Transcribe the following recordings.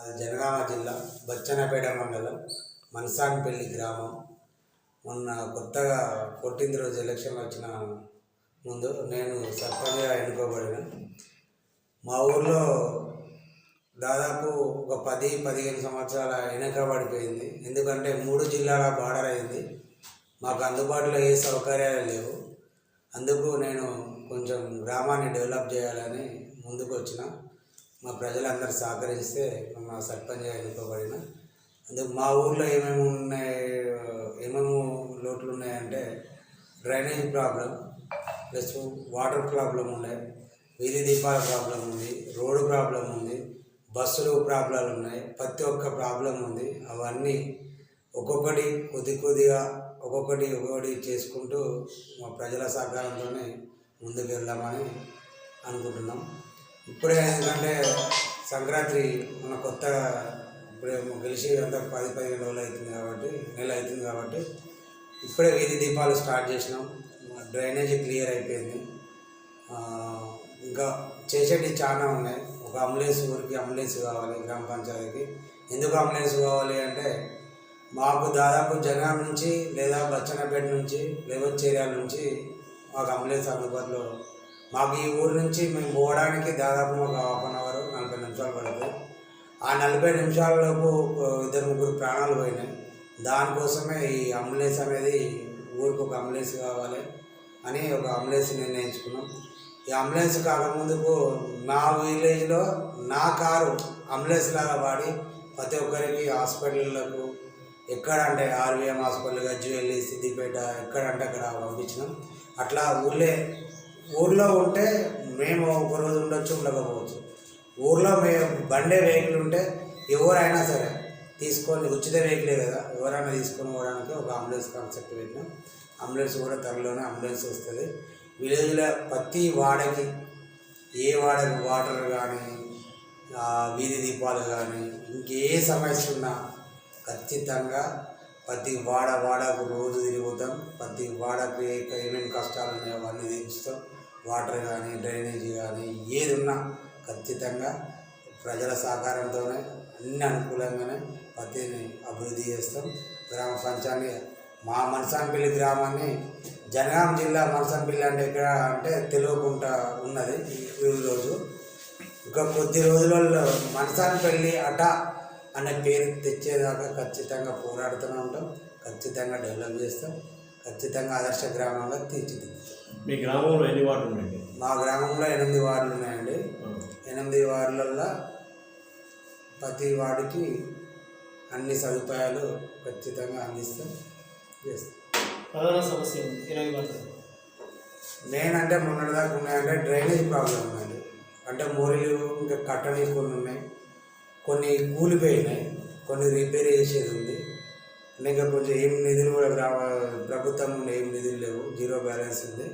అది జనగామ జిల్లా బచ్చన్నపేట మండలం మనసాన్పల్లి గ్రామం. మొన్న కొత్తగా పుట్టిన రోజు ఎలక్షన్ వచ్చిన ముందు నేను సర్పంచ్గా ఎన్నుకోబడిన. మా ఊర్లో దాదాపు ఒక పది పదిహేను సంవత్సరాల వెనకబడిపోయింది ఎందుకంటే మూడు జిల్లాల బార్డర్ అయింది. మాకు అందుబాటులో ఏ సౌకర్యాలు లేవు. అందుకు నేను కొంచెం గ్రామాన్ని డెవలప్ చేయాలని ముందుకు వచ్చిన మా ప్రజలందరూ సహకరిస్తే మా సర్పంచ్గా ఎన్నుకోబడిన. అందుకు మా ఊర్లో ఏమేమి ఉన్నాయి ఏమేమి లోట్లు ఉన్నాయంటే drainage problem plus water problem ఉండే వీధి దీపాల ప్రాబ్లం ఉంది రోడ్డు ప్రాబ్లం ఉంది బస్సులు ప్రాబ్లాలు ఉన్నాయి ప్రతి ఒక్క ప్రాబ్లం ఉంది. అవన్నీ ఒక్కొక్కటి కొద్ది కొద్దిగా ఒక్కొక్కటి ఒక్కొక్కటి చేసుకుంటూ మా ప్రజల సహకారంతోనే ముందుకు వెళ్దామని అనుకుంటున్నాం. ఇప్పుడే ఎందుకంటే సంక్రాంతి మన కొత్తగా ఇప్పుడే గెలిచి అంతా పది పదిహేను రోజులు అవుతుంది కాబట్టి నెల అవుతుంది కాబట్టి ఇప్పుడే వీధి దీపాలు స్టార్ట్ చేసినాం. డ్రైనేజీ క్లియర్ అయిపోయింది. ఇంకా చేసేటివి చాలా ఉన్నాయి. ఒక అంబులెన్స్ ఊరికి అంబులెన్స్ కావాలి గ్రామ పంచాయతీకి. ఎందుకు అంబులెన్స్ కావాలి అంటే మాకు దాదాపు జనగాం నుంచి లేదా బచ్చన్నపేట నుంచి లేవచ్చేరియాల నుంచి మాకు అంబులెన్స్ అందుబాటులో మాకు ఈ ఊరు నుంచి మేము పోవడానికి దాదాపు ఒక హాఫ్ అన్ అవర్ నలభై నిమిషాలు పడుతుంది. ఆ నలభై నిమిషాలలోపు ఇద్దరు ముగ్గురు ప్రాణాలు పోయినాయి. దానికోసమే ఈ అంబులెన్స్ అనేది ఊరికి ఒక అంబులెన్స్ కావాలి అని ఒక అంబులెన్స్ నిర్ణయించుకున్నాం. ఈ అంబులెన్స్ కాకముందుకు నా విలేజ్లో నా కారు అంబులెన్స్ లాగా వాడి ప్రతి ఒక్కరికి హాస్పిటళ్ళకు ఎక్కడ అంటే ఆర్వీఎం హాస్పిటల్ గజ్వేలి సిద్దిపేట ఎక్కడంటే అక్కడ పంపించినాం. అట్లా ఊళ్ళే ఊర్లో ఉంటే మేము ఒక రోజు ఉండొచ్చు ఉండకపోవచ్చు. ఊర్లో మే బండే వెహికల్ ఉంటే ఎవరైనా సరే తీసుకొని ఉచిత వెహికలే కదా ఎవరైనా తీసుకొని పోవడానికి ఒక అంబులెన్స్ కాన్సెప్ట్ పెట్టినాం. అంబులెన్స్ కూడా త్వరలోనే అంబులెన్స్ వస్తుంది. విలేజ్లో ప్రతి వాడకి ఏ వాడకి వాటర్ కానీ వీధి దీపాలు కానీ ఇంకే సమస్య ఉన్నా ఖచ్చితంగా ప్రతి వాడ వాడకు రోజు తిరుగుతాం ప్రతి వాడకు ఏమేమి కష్టాలు ఉన్నాయో అవన్నీ తీరుస్తాం వాటర్ కానీ డ్రైనేజీ కానీ ఏది ఉన్నా ఖచ్చితంగా ప్రజల సహకారంతోనే అన్ని అనుకూలంగానే పత్తిని అభివృద్ధి చేస్తాం. గ్రామ పంచాన్ని మా మనసాంపల్లి గ్రామాన్ని జనగాం జిల్లా మనసాంపల్లి అంటే ఎక్కడ అంటే తెలియకుండా ఉన్నది ఈ రోజు. ఇంకా కొద్ది రోజులలో మనసాంపల్లి అట అనే పేరు తెచ్చేదాకా ఖచ్చితంగా పోరాడుతూనే ఉంటాం. ఖచ్చితంగా డెవలప్ చేస్తాం. ఖచ్చితంగా ఆదర్శ గ్రామంగా తీర్చిదిద్దుతాం. మీ గ్రామంలో ఎన్ని వార్డులు ఉన్నాయండి మా గ్రామంలో ఎనిమిది వార్డులు ఉన్నాయండి ఎనిమిది వార్డులలో ప్రతి వార్డుకి అన్ని సదుపాయాలు ఖచ్చితంగా అందిస్తాం చేస్తాం. ప్రధాన సమస్య ఇరవై పర్సెంట్ నేనంటే మొన్నటిదాకా ఉన్నాయంటే డ్రైనేజ్ ప్రాబ్లం ఉందండి. అంటే మోరీలు ఇంకా కట్టని కొన్ని ఉన్నాయి. కొన్ని కూలిపోయినాయి. కొన్ని రిపేర్ చేసేది ఉంది. ఇంకా కొంచెం ఏం నిధులు కూడా గ్రామ ప్రభుత్వం ఏం నిధులు లేవు జీరో బ్యాలెన్స్ ఉంది.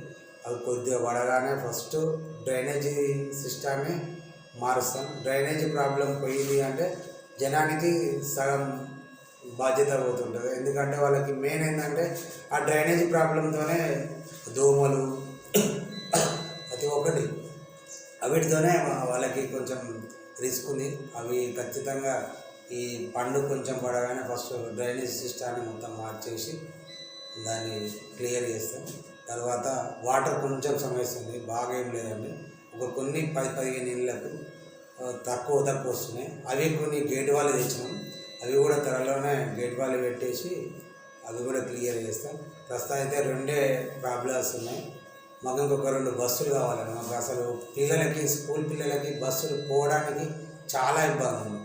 అవి కొద్దిగా పడగానే ఫస్ట్ డ్రైనేజీ సిస్టాన్ని మారుస్తాం. డ్రైనేజీ ప్రాబ్లం పోయింది అంటే జనానికి సగం బాధ్యత పోతుంటుంది. ఎందుకంటే వాళ్ళకి మెయిన్ ఏంటంటే ఆ డ్రైనేజీ ప్రాబ్లంతోనే దోమలు ప్రతి ఒక్కటి. వీటితోనే వాళ్ళకి కొంచెం రిస్క్ ఉంది. అవి ఖచ్చితంగా ఈ పండు కొంచెం పడగానే ఫస్ట్ డ్రైనేజ్ సిస్టాన్ని మొత్తం మార్చేసి దాన్ని క్లియర్ చేస్తాం. తర్వాత వాటర్ కొంచెం సమస్య ఉంది బాగా ఏం లేదండి. ఒక కొన్ని పది పదిహేను ఇళ్ళకు తక్కువ తక్కువ వస్తున్నాయి. అవి కొన్ని గేట్ వాళ్ళు తెచ్చినాం. అవి కూడా త్వరలోనే గేట్ వాళ్ళు పెట్టేసి అవి కూడా క్లియర్ చేస్తాం. ప్రస్తుతం అయితే రెండే ప్రాబ్లమ్స్ ఉన్నాయి. మాకు ఇంకొక రెండు బస్సులు కావాలండి. మాకు అసలు పిల్లలకి స్కూల్ పిల్లలకి బస్సులు పోవడానికి చాలా ఇబ్బంది ఉంది.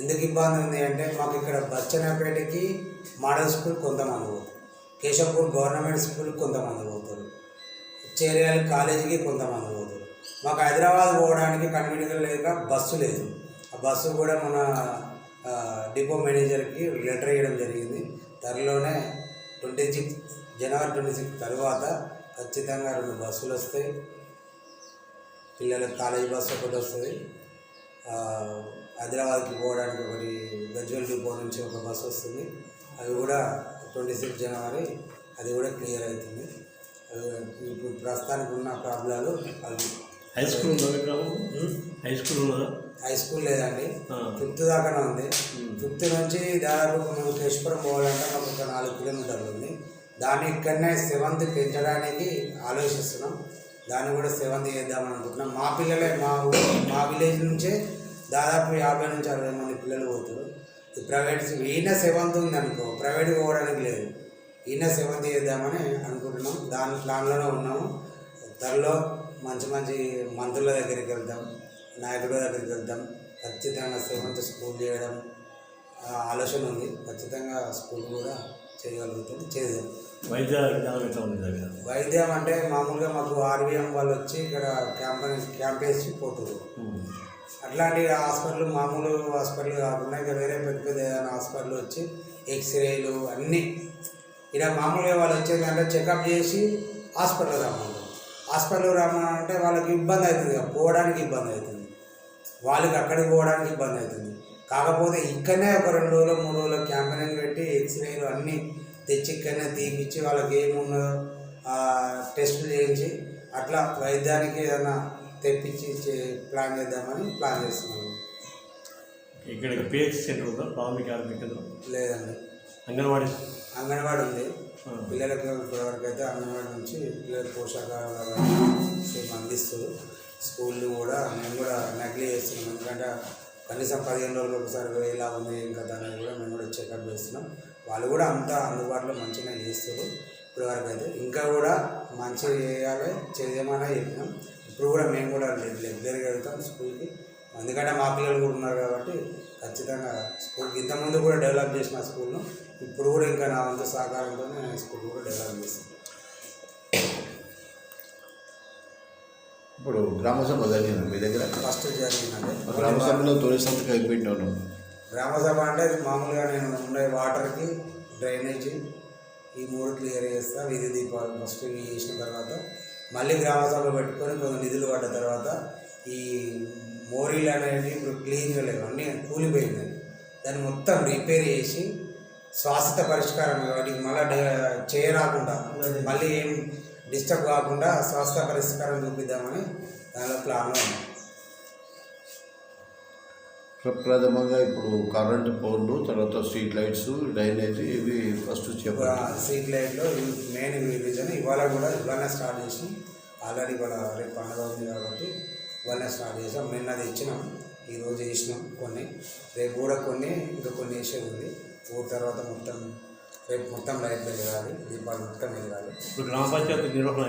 ఎందుకు ఇబ్బంది ఉంది అంటే మాకు ఇక్కడ బచ్చనపేటకి మోడల్ స్కూల్ కొంతమంది పోతారు. కేశవపూర్ గవర్నమెంట్ స్కూల్ కొంతమంది పోతారు. చేరియాల కాలేజీకి కొంతమంది పోతారు. మాకు హైదరాబాద్ పోవడానికి కన్వీనియంట్ లేక బస్సు లేదు. ఆ బస్సు కూడా మన డిపో మేనేజర్కి లెటర్ ఇవ్వడం జరిగింది. త్వరలోనే ట్వంటీ సిక్స్ జనవరి ట్వంటీ సిక్స్ తర్వాత ఖచ్చితంగా రెండు బస్సులు వస్తాయి. పిల్లలకు కాలేజీ బస్సు ఒకటి వస్తుంది. హైదరాబాద్కి పోవడానికి ఒకటి గజ్వల్ డిపో నుంచి ఒక బస్సు వస్తుంది. అవి కూడా ట్వంటీ సిక్స్ జనవరి అది కూడా క్లియర్ అవుతుంది. అవి ఇప్పుడు ప్రస్తుతానికి ఉన్న ప్రాబ్లాలు అవి. High school high school high school లేదండి. ఫిఫ్త్ దాకానే ఉంది. ఫిఫ్త్ నుంచి దాదాపు మేము కేశపురం పోవాలంటే మాకు ఒక నాలుగు కిలోమీటర్లు ఉంది. దాన్ని ఇక్కడనే సెవెంత్ పెంచడానికి ఆలోచిస్తున్నాం. దాన్ని కూడా సెవెంత్ చేద్దామని అనుకుంటున్నాం. మా పిల్లలే మా మా విలేజ్ నుంచే దాదాపు యాభై నుంచి అరవై మంది పిల్లలు పోతారు. ప్రైవేట్ ఈయన సెవెంత్ ఉంది అనుకో ప్రైవేట్ పోవడానికి లేదు. ఈయన సెవెంత్ చేద్దామని అనుకుంటున్నాం. దాని ప్లాన్లోనే ఉన్నాము. త్వరలో మంచి మంచి మంత్రుల దగ్గరికి వెళ్తాం నాయకుల దగ్గరికి వెళ్తాం ఖచ్చితంగా సెవెంత్ స్కూల్ చేయడం ఆలోచన ఉంది. ఖచ్చితంగా స్కూల్ కూడా చేయగలుగుతాం చేద్దాం. వైద్య విధానం ఎట్లా ఉంది దగ్గర? వైద్యం అంటే మామూలుగా మాకు ఆర్వీఎం వాళ్ళు వచ్చి ఇక్కడ క్యాంప్ క్యాంప్ వేసి పోతారు. అట్లాంటి హాస్పిటల్ మామూలు హాస్పిటల్ కాకుండా ఇంకా వేరే పెద్ద పెద్ద ఏదైనా హాస్పిటల్ వచ్చి ఎక్స్రేలు అన్నీ. ఇలా మామూలుగా వాళ్ళు వచ్చేదంటే చెకప్ చేసి హాస్పిటల్ రమ్మంటారు హాస్పిటల్ రమ్మంటే వాళ్ళకి ఇబ్బంది అవుతుంది పోవడానికి ఇబ్బంది అవుతుంది. వాళ్ళకి అక్కడికి పోవడానికి ఇబ్బంది అవుతుంది. కాకపోతే ఇక్కడనే ఒక రెండు రోజులు మూడు రోజులు క్యాంపెయిన్ పెట్టి ఎక్స్రేలు అన్నీ తెచ్చి ఇక్కడనే తీపిచ్చి వాళ్ళకి ఏమున్నదో ఆ, టెస్టులు చేయించి అట్లా వైద్యానికి ఏదైనా తెప్పించి ప్లాన్ చేద్దామని ప్లాన్ చేస్తున్నాము ఇక్కడ పిహెచ్ సెంటర్ ఉందా? ప్రాథమిక ఆరోగ్య కేంద్రం? లేదండి. అంగన్వాడీ? అంగన్వాడీ ఉంది. పిల్లలకు ఇప్పటివరకు అయితే అంగన్వాడీ నుంచి పిల్లల పోషకాహార సేమ్ అందిస్తారు స్కూళ్ళు కూడా మేము కూడా నకిలీ చేస్తున్నాం. ఎందుకంటే కనీసం పదిహేను రోజులు ఒకసారి ఎలా ఉంది ఇంకా దాన్ని కూడా మేము కూడా చెకప్ చేస్తున్నాం. వాళ్ళు కూడా అంతా అందుబాటులో మంచిగా చేస్తారు ఇప్పటివరకు అయితే ఇంకా కూడా మంచిగా చేయాలి చేయమని చెప్పినాం. ఇప్పుడు కూడా మేము కూడా రెగ్యులర్గా వెళ్తాం స్కూల్కి. ఎందుకంటే మా పిల్లలు కూడా ఉన్నారు కాబట్టి ఖచ్చితంగా స్కూల్కి. ఇంతకుముందు కూడా డెవలప్ చేసిన స్కూల్ను ఇప్పుడు కూడా ఇంకా నా వంతు సహకారంతో నేను స్కూల్ కూడా డెవలప్ చేస్తాను ఇప్పుడు గ్రామ సభ జరిగింది మీ దగ్గర? ఫస్ట్ జరిగిందంటే గ్రామ సభలో తొలి సంతకం అయిపోయినాను గ్రామ సభ అంటే మామూలుగా నేను ఉండే వాటర్కి డ్రైనేజీ ఈ మూడు క్లియర్ చేస్తా. వీధి దీపాలు ఫస్ట్ ఇవి చేసిన తర్వాత మళ్ళీ గ్రామ సభ పెట్టుకొని కొంచెం నిధులు పడ్డ తర్వాత ఈ మోరీలు అనేవి ఇప్పుడు క్లీన్గా లేవు. అన్నీ కూలిపోయినాయి. దాన్ని మొత్తం రిపేర్ చేసి శ్వాసత పరిష్కారం వాటికి మళ్ళీ చేయరాకుండా మళ్ళీ ఏం డిస్టర్బ్ కాకుండా స్వాస్థ్య పరిష్కారం చూపిద్దామని దానిలో ప్లాన్ ఉంది. ప్రప్రథమంగా ఇప్పుడు కరెంటు పోల్లు తర్వాత స్ట్రీట్ లైట్స్ డ్రైనేజ్ ఇవి ఫస్ట్ చెప్పండి. సీట్ లైట్లో మెయిన్ రీజన్ ఇవాళ కూడా ఇవాళనే స్టార్ట్ చేసాం ఆల్రెడీ ఇవాళ రేపు పండుగ ఉంది కాబట్టి ఇవాళనే స్టార్ట్ చేసాం. నిన్న అది ఇచ్చినాం ఈరోజు వేసినాం కొన్ని. రేపు కూడా కొన్ని ఇంకా కొన్ని వేసేది ఉంది. ఊరి తర్వాత మొత్తం రేపు మొత్తం లైట్లు వెళ్ళాలి దీపాలు మొత్తం వెళ్ళాలి ఇప్పుడు గ్రామ పంచాయతీ నిర్వహణ